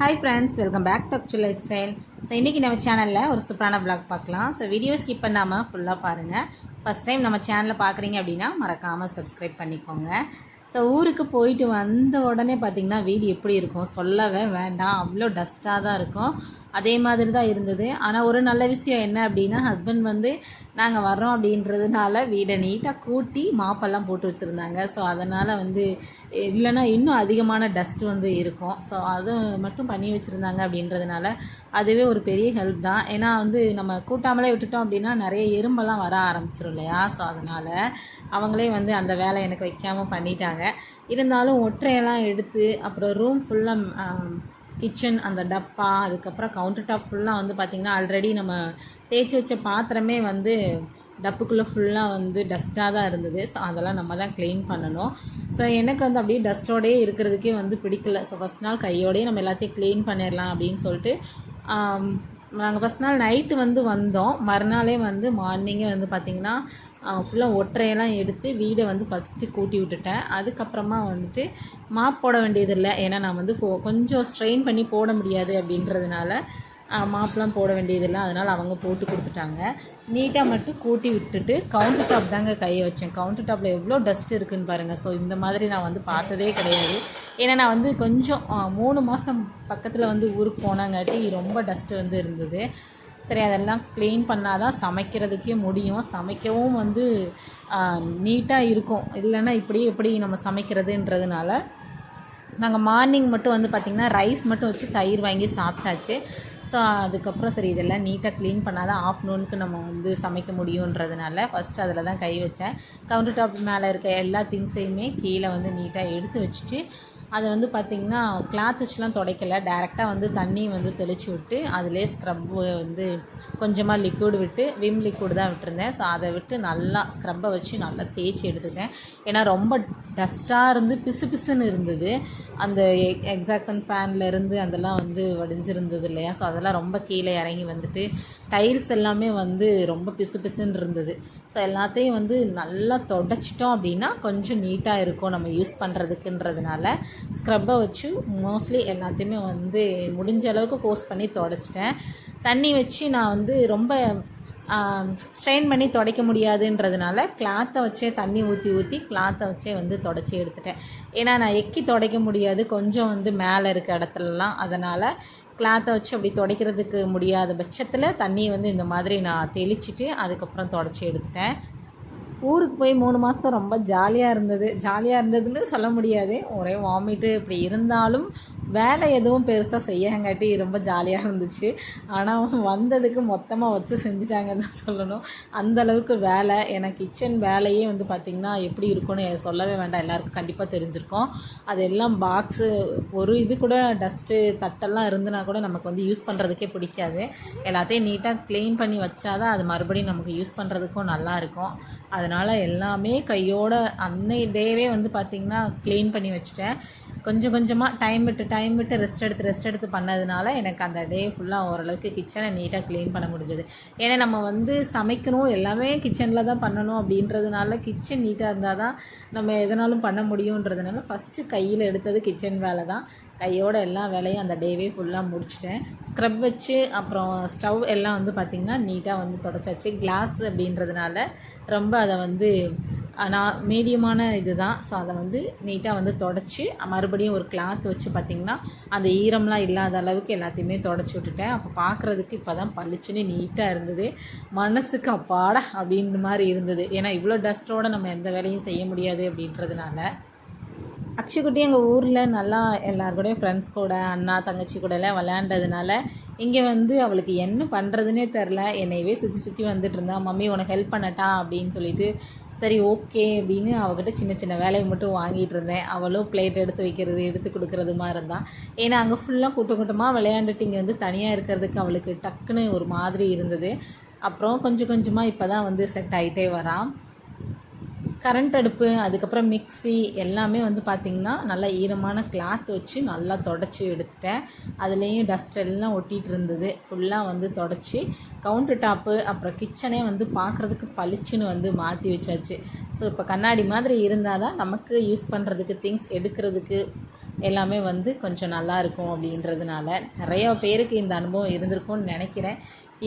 Hi friends welcome back to actual life style so இன்றைக்கி நம்ம சேனலில் ஒரு சூப்பரான vlog பார்க்கலாம். ஸோ வீடியோ ஸ்கிப் பண்ணாமல் ஃபுல்லாக பாருங்கள் ஃபஸ்ட் டைம் நம்ம சேனலில் பார்க்குறீங்க அப்படின்னா மறக்காமல் சப்ஸ்கிரைப் பண்ணிக்கோங்க. ஸோ ஊருக்கு போயிட்டு வந்த உடனே பார்த்திங்கன்னா வீடு எப்படி இருக்கும்? சொல்லவே வேண்டாம். அவ்வளோ டஸ்ட்டாக தான் இருக்கும். அதே மாதிரி தான் இருந்தது. ஆனால் ஒரு நல்ல விஷயம் என்ன அப்படின்னா ஹஸ்பண்ட் வந்து நாங்கள் வர்றோம் அப்படின்றதுனால வீடை நீட்டாக கூட்டி மாப்பெல்லாம் போட்டு வச்சுருந்தாங்க. ஸோ அதனால் வந்து இல்லைன்னா இன்னும் அதிகமான டஸ்ட் வந்து இருக்கும். ஸோ அது மட்டும் பண்ணி வச்சுருந்தாங்க அப்படின்றதுனால அதுவே ஒரு பெரிய ஹெல்ப் தான். ஏன்னா வந்து நம்ம கூட்டாமலே விட்டுட்டோம் அப்படின்னா நிறைய எறும்பெல்லாம் வர ஆரம்பிச்சிடும் இல்லையா? ஸோ அதனால் அவங்களே வந்து அந்த வேலை எனக்கு வைக்காமல் பண்ணிட்டாங்க. இருந்தாலும் ஒற்றையெல்லாம் எடுத்து அப்புறம் ரூம் ஃபுல்லாக கிச்சன் அந்த டப்பா அதுக்கப்புறம் கவுண்டர் டாப் ஃபுல்லாக வந்து பார்த்திங்கன்னா ஆல்ரெடி நம்ம தேய்ச்சி வச்ச பாத்திரமே வந்து டப்புக்குள்ளே ஃபுல்லாக வந்து டஸ்ட்டாக தான் இருந்தது. ஸோ அதெல்லாம் நம்ம தான் க்ளீன் பண்ணணும். ஸோ எனக்கு வந்து அப்படியே டஸ்ட்டோடயே இருக்கிறதுக்கே வந்து பிடிக்கல. ஸோ ஃபஸ்ட் நாள் கையோடயே நம்ம எல்லாத்தையும் க்ளீன் பண்ணிடலாம் அப்படின்னு சொல்லிட்டு நாங்கள் ஃபஸ்ட் நாள் நைட்டு வந்து வந்தோம். மறுநாளே வந்து மார்னிங்கே வந்து பார்த்திங்கன்னா ஃபுல்லாக ஒற்றையெல்லாம் எடுத்து வீடை வந்து ஃபஸ்ட்டு கூட்டி விட்டுட்டேன். அதுக்கப்புறமா வந்துட்டு மாப் போட வேண்டியதில்லை. ஏன்னா நான் வந்து ஃபோ கொஞ்சம் ஸ்ட்ரெயின் பண்ணி போட முடியாது அப்படின்றதுனால மாப்பெலாம் போட வேண்டியதில்லை. அதனால் அவங்க போட்டு கொடுத்துட்டாங்க. நீட்டாக மட்டும் கூட்டி விட்டுட்டு கவுண்டர் டாப் தாங்க கையை வச்சேன். கவுண்டர் டாப்பில் எவ்வளோ டஸ்ட் இருக்குதுன்னு பாருங்கள் ஸோ இந்த மாதிரி நான் வந்து பார்த்ததே கிடையாது. ஏன்னா நான் வந்து கொஞ்சம் மூணு மாதம் பக்கத்தில் வந்து ஊருக்கு போனாங்காட்டி ரொம்ப டஸ்ட்டு வந்து இருந்தது. சரி அதெல்லாம் க்ளீன் பண்ணால் தான் சமைக்கிறதுக்கே முடியும். சமைக்கவும் வந்து நீட்டாக இருக்கும். இல்லைன்னா இப்படி எப்படி நம்ம சமைக்கிறதுன்றதுனால. நாங்கள் மார்னிங் மட்டும் வந்து பார்த்திங்கன்னா ரைஸ் மட்டும் வச்சு தயிர் வாங்கி சாப்பிட்டாச்சு. ஸோ அதுக்கப்புறம் சரி இதெல்லாம் நீட்டாக க்ளீன் பண்ணால் தான் ஆஃப்டர்நூனுக்கு நம்ம வந்து சமைக்க முடியுன்றதுனால ஃபஸ்ட்டு அதில் தான் கை வச்சேன். கவுண்டர் டாப் மேலே இருக்க எல்லா திங்ஸையுமே கீழே வந்து நீட்டாக எடுத்து வச்சுட்டு அதை வந்து பார்த்திங்கன்னா கிளாத் வச்சுலாம் துடைக்கல. டேரெக்டாக வந்து தண்ணி வந்து தெளித்து விட்டு அதிலே ஸ்க்ரப் வந்து கொஞ்சமாக லிக்விட் விட்டு விம் லிக்விட் தான் விட்டுருந்தேன். ஸோ அதை விட்டு நல்லா ஸ்க்ரப்பை வச்சு நல்லா தேய்ச்சி எடுத்துட்டேன். ஏன்னா ரொம்ப டஸ்ட்டாக இருந்து பிசு பிசுன்னு இருந்தது. அந்த எக்ஸாக்ஷன் ஃபேன்லேருந்து அதெல்லாம் வந்து வடிஞ்சிருந்தது இல்லையா? ஸோ அதெல்லாம் ரொம்ப கீழே இறங்கி வந்துட்டு டைல்ஸ் எல்லாமே வந்து ரொம்ப பிசு பிசுன்னு இருந்தது. ஸோ எல்லாத்தையும் வந்து நல்லா தொடச்சிட்டோம் அப்படின்னா கொஞ்சம் நீட்டாக இருக்கும் நம்ம யூஸ் பண்ணுறதுக்குன்றதுனால ஸ்க்ரப்பை வச்சு மோஸ்ட்லி எல்லாத்தையுமே வந்து முடிஞ்ச அளவுக்கு ஃபோர்ஸ் பண்ணி தொடச்சிட்டேன். தண்ணி வச்சு நான் வந்து ரொம்ப ஸ்ட்ரெயின் பண்ணி துடைக்க முடியாதுன்றதுனால கிளாத்தை வச்சே தண்ணி ஊற்றி ஊற்றி கிளாத்தை வச்சே வந்து தொடச்சி எடுத்துட்டேன். ஏன்னா நான் எக்கி துடைக்க முடியாது கொஞ்சம் வந்து மேலே இருக்க இடத்துலலாம். அதனால் கிளாத்தை வச்சு அப்படி துடைக்கிறதுக்கு முடியாத பட்சத்தில் தண்ணியை வந்து இந்த மாதிரி நான் தெளிச்சிட்டு அதுக்கப்புறம் தொடச்சி எடுத்துட்டேன். ஊருக்கு போய் மூணு மாதம் ரொம்ப ஜாலியாக இருந்தது. ஜாலியாக இருந்ததுன்னு சொல்ல முடியாது. ஒரே வாமிட்டு இப்படி இருந்தாலும் வேலை எதுவும் பெருசாக செய்யங்காட்டி ரொம்ப ஜாலியாக இருந்துச்சு. ஆனால் வந்ததுக்கு மொத்தமாக வச்சு செஞ்சுட்டாங்கன்னு தான் சொல்லணும். அந்த அளவுக்கு வேலை. எனக்கு கிச்சன் வேலையே வந்து பார்த்திங்கன்னா எப்படி இருக்கும்னு சொல்லவே வேண்டாம். எல்லாருக்கும் கண்டிப்பாக தெரிஞ்சிருக்கோம். அது எல்லாம் பாக்ஸு ஒரு இது கூட டஸ்ட்டு தட்டெல்லாம் இருந்துனா கூட நமக்கு வந்து யூஸ் பண்ணுறதுக்கே பிடிக்காது. எல்லாத்தையும் நீட்டாக க்ளீன் பண்ணி வச்சாதான் அது மறுபடியும் நமக்கு யூஸ் பண்ணுறதுக்கும் நல்லாயிருக்கும் அது அதனால் எல்லாமே கையோட அன்னை டேவே வந்து பார்த்திங்கன்னா க்ளீன் பண்ணி வச்சுட்டேன். கொஞ்சம் கொஞ்சமாக டைம் விட்டு டைம் விட்டு ரெஸ்ட் எடுத்து ரெஸ்ட் எடுத்து பண்ணதுனால எனக்கு அந்த டே ஃபுல்லாக ஓரளவுக்கு கிச்சனை நீட்டாக க்ளீன் பண்ண முடிஞ்சது. ஏன்னா நம்ம வந்து சமைக்கணும் எல்லாமே கிச்சனில் தான் பண்ணணும் அப்படின்றதுனால கிச்சன் நீட்டாக இருந்தால் தான் நம்ம எதனாலும் பண்ண முடியுன்றதுனால ஃபஸ்ட்டு கையில் எடுத்தது கிச்சன் வேலை தான். கையோட எல்லா வேலையும் அந்த டேவே ஃபுல்லாக முடிச்சிட்டேன். ஸ்க்ரப் வச்சு அப்புறம் ஸ்டவ் எல்லாம் வந்து பார்த்திங்கன்னா நீட்டாக வந்து தொடச்சாச்சு. கிளாஸ் அப்படின்றதுனால ரொம்ப அதை வந்து நான் மீடியமான இது தான் ஸோ அதை வந்து நீட்டாக வந்து தொடச்சி மறுபடியும் ஒரு கிளாத் வச்சு பார்த்திங்கன்னா அந்த ஈரம்லாம் இல்லாத அளவுக்கு எல்லாத்தையுமே தொடச்சி விட்டுட்டேன். அப்போ பார்க்குறதுக்கு இப்போ தான் பளிச்சுன்னு நீட்டாக இருந்தது. மனசுக்கு அப்பாடா அப்படின்ற மாதிரி இருந்தது. ஏன்னா இவ்வளோ டஸ்ட்டோடு நம்ம எந்த வேலையும் செய்ய முடியாது அப்படின்றதுனால. அக்ஷுக்குட்டி எங்கள் ஊரில் நல்லா எல்லார் கூடயும் ஃப்ரெண்ட்ஸ் கூட அண்ணா தங்கச்சி கூடலாம் விளையாண்டதுனால இங்கே வந்து அவளுக்கு என்ன பண்ணுறதுனே தெரில. என்னையவே சுற்றி சுற்றி வந்துட்டு இருந்தா மம்மி உனக்கு ஹெல்ப் பண்ணட்டா? அப்படின்னு சொல்லிட்டு சரி ஓகே அப்படின்னு அவகிட்ட சின்ன சின்ன வேலையை மட்டும் வாங்கிட்டு இருந்தேன். அவளும் பிளேட் எடுத்து வைக்கிறது எடுத்து கொடுக்குறதுமா இருந்தான் ஏன்னா அங்கே ஃபுல்லாக கூட்டம் கூட்டமாக விளையாண்டுட்டு இங்கே வந்து தனியாக இருக்கிறதுக்கு அவளுக்கு டக்குன்னு ஒரு மாதிரி இருந்தது. அப்புறம் கொஞ்சம் கொஞ்சமாக இப்போ தான் வந்து செட் ஆகிட்டே வரான். கரண்ட் அடுப்பு அதுக்கப்புறம் மிக்சி எல்லாமே வந்து பார்த்திங்கன்னா நல்லா ஈரமான கிளாத் வச்சு நல்லா தொடச்சி எடுத்துட்டேன். அதுலேயும் டஸ்ட் எல்லாம் ஒட்டிகிட்டு இருந்தது. ஃபுல்லாக வந்து தொடச்சி கவுண்டர் டாப்பு அப்புறம் கிச்சனே வந்து பார்க்குறதுக்கு பளிச்சுன்னு வந்து மாற்றி வச்சாச்சு. ஸோ இப்போ கண்ணாடி மாதிரி இருந்தால் தான் நமக்கு யூஸ் பண்ணுறதுக்கு திங்ஸ் எடுக்கிறதுக்கு எல்லாமே வந்து கொஞ்சம் நல்லா இருக்கும் அப்படின்றதுனால நிறையா பேருக்கு இந்த அனுபவம் இருந்திருக்கும்னு நினைக்கிறேன்.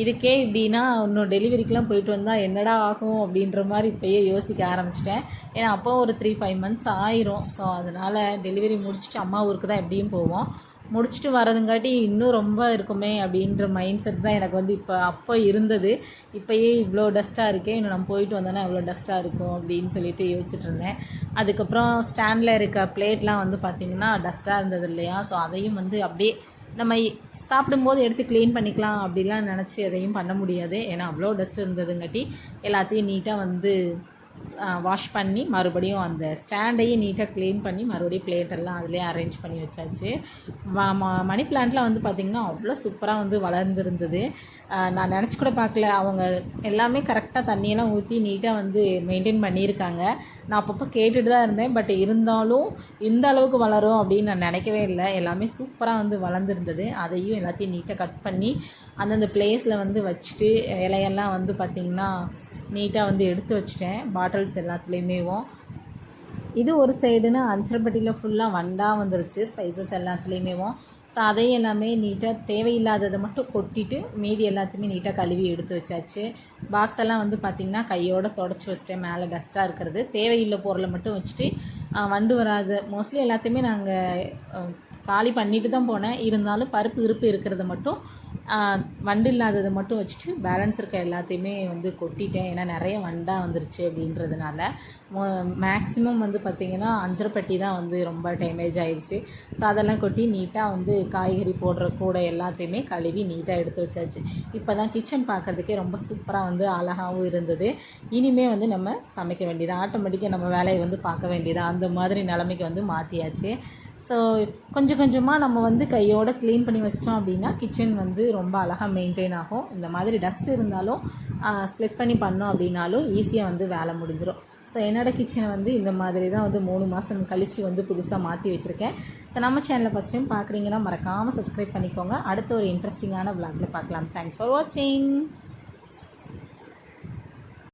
இதுக்கே இப்படின்னா இன்னும் டெலிவரிக்கெலாம் போயிட்டு வந்தால் என்னடா ஆகும் அப்படின்ற மாதிரி இப்போயே யோசிக்க ஆரம்பிச்சிட்டேன். ஏன்னா அப்போ ஒரு த்ரீ ஃபைவ் மந்த்ஸ் ஆயிரும். ஸோ அதனால் டெலிவரி முடிச்சுட்டு அம்மா ஊருக்கு தான் எப்படியும் போவோம். முடிச்சுட்டு வரதுங்காட்டி இன்னும் ரொம்ப இருக்குமே அப்படின்ற மைண்ட் செட் தான் எனக்கு வந்து இப்போ அப்போ இருந்தது. இப்போயே இவ்வளோ டஸ்ட்டாக இருக்கே இன்னும் நம்ம போயிட்டு வந்தோன்னா எவ்வளோ டஸ்ட்டாக இருக்கும் அப்படின்னு சொல்லிட்டு யோசிச்சுட்டு இருந்தேன். அதுக்கப்புறம் ஸ்டாண்டில் இருக்க பிளேட்லாம் வந்து பார்த்திங்கன்னா டஸ்ட்டாக இருந்தது இல்லையா? ஸோ அதையும் வந்து அப்படியே நம்ம சாப்பிடும்போது எடுத்து க்ளீன் பண்ணிக்கலாம் அப்படிலாம் நினச்சி எதையும் பண்ண முடியாது. ஏன்னா அவ்வளோ டஸ்ட் இருந்ததுங்காட்டி எல்லாத்தையும் நீட்டாக வந்து வாஷ் பண்ணி மறுபடியும் அந்த ஸ்டாண்டையும் நீட்டாக க்ளீன் பண்ணி மறுபடியும் பிளேட்டெல்லாம் அதிலே அரேஞ்ச் பண்ணி வச்சாச்சு. ம- ம- மணி பிளான்ட்லாம் வந்து பார்த்திங்கன்னா அவ்வளோ சூப்பராக வந்து வளர்ந்துருந்தது. நான் நினச்சி கூட பார்க்கல. அவங்க எல்லாமே கரெக்டாக தண்ணியெல்லாம் ஊற்றி நீட்டாக வந்து மெயின்டைன் பண்ணியிருக்காங்க. நான் அப்பப்போ கேட்டுட்டு தான் இருந்தேன். பட் இருந்தாலும் இந்த அளவுக்கு வளரும் அப்படின்னு நான் நினைக்கவே இல்லை. எல்லாமே சூப்பராக வந்து வளர்ந்துருந்தது. அதையும் எல்லாத்தையும் நீட்டாக கட் பண்ணி அந்தந்த பிளேஸில் வந்து வச்சுட்டு இலையெல்லாம் வந்து பார்த்திங்கன்னா நீட்டாக வந்து எடுத்து வச்சுட்டேன். பாட்டில்ஸ் எல்லாத்துலேயுமேவும் இது ஒரு சைடுன்னு அஞ்சரப்பட்டியில் ஃபுல்லாக வண்டாக வந்துருச்சு ஸ்பைசஸ் எல்லாத்துலேயுமேவும் ஸோ அதையும் எல்லாமே நீட்டாக தேவையில்லாததை மட்டும் கொட்டிட்டு மீதி எல்லாத்தையுமே நீட்டாக கழுவி எடுத்து வச்சாச்சு. பாக்ஸ் எல்லாம் வந்து பார்த்திங்கன்னா கையோடு தொடச்சி வச்சிட்டேன். மேலே டஸ்ட்டாக இருக்கிறது. தேவையில்லை பொருளை மட்டும் வச்சுட்டு வண்டு வராது. மோஸ்ட்லி எல்லாத்தையுமே நாங்கள் காலி பண்ணிட்டு தான் போனேன். இருந்தாலும் பருப்பு இருப்பு இருக்கிறத மட்டும் வண்டு இல்லாததை மட்டும் வச்சுட்டு பேலன்ஸ் இருக்க எல்லாத்தையுமே வந்து கொட்டிட்டேன். ஏன்னா நிறைய வண்டாக வந்துருச்சு அப்படின்றதுனால. மேக்ஸிமம் வந்து பார்த்திங்கன்னா அஞ்சரைப்பட்டி தான் வந்து ரொம்ப டேமேஜ் ஆயிடுச்சு ஸோ அதெல்லாம் கொட்டி நீட்டாக வந்து காய்கறி போடுற கூடை எல்லாத்தையுமே கழுவி நீட்டாக எடுத்து வச்சாச்சு. இப்போ தான் கிச்சன் பார்க்குறதுக்கே ரொம்ப சூப்பராக வந்து அழகாகவும் இருந்தது. இனிமே வந்து நம்ம சமைக்க வேண்டியது ஆட்டோமேட்டிக்காக நம்ம வேலையை வந்து பார்க்க வேண்டியதான் அந்த மாதிரி நிலைமைக்கு வந்து மாற்றியாச்சு ஸோ கொஞ்சம் கொஞ்சமாக நம்ம வந்து கையோட க்ளீன் பண்ணி வச்சிட்டோம் அப்படின்னா கிச்சன் வந்து ரொம்ப அழகாக மெயின்டைன் ஆகும். இந்த மாதிரி டஸ்ட் இருந்தாலும் ஸ்ப்ளிட் பண்ணி பண்ணோம் அப்படின்னாலும் ஈஸியாக வந்து வேலை முடிஞ்சிடும் ஸோ என்னோடய கிச்சனை வந்து இந்த மாதிரி தான் வந்து மூணு மாதம் கழித்து வந்து புதுசாக மாற்றி வச்சுருக்கேன். ஸோ நம்ம சேனலை ஃபஸ்ட் டைம் பார்க்குறீங்கன்னா மறக்காமல் சப்ஸ்கிரைப் பண்ணிக்கோங்க. அடுத்த ஒரு இன்ட்ரெஸ்டிங்கான விளாகில் பார்க்கலாம். தேங்க்ஸ் ஃபார் வாட்சிங்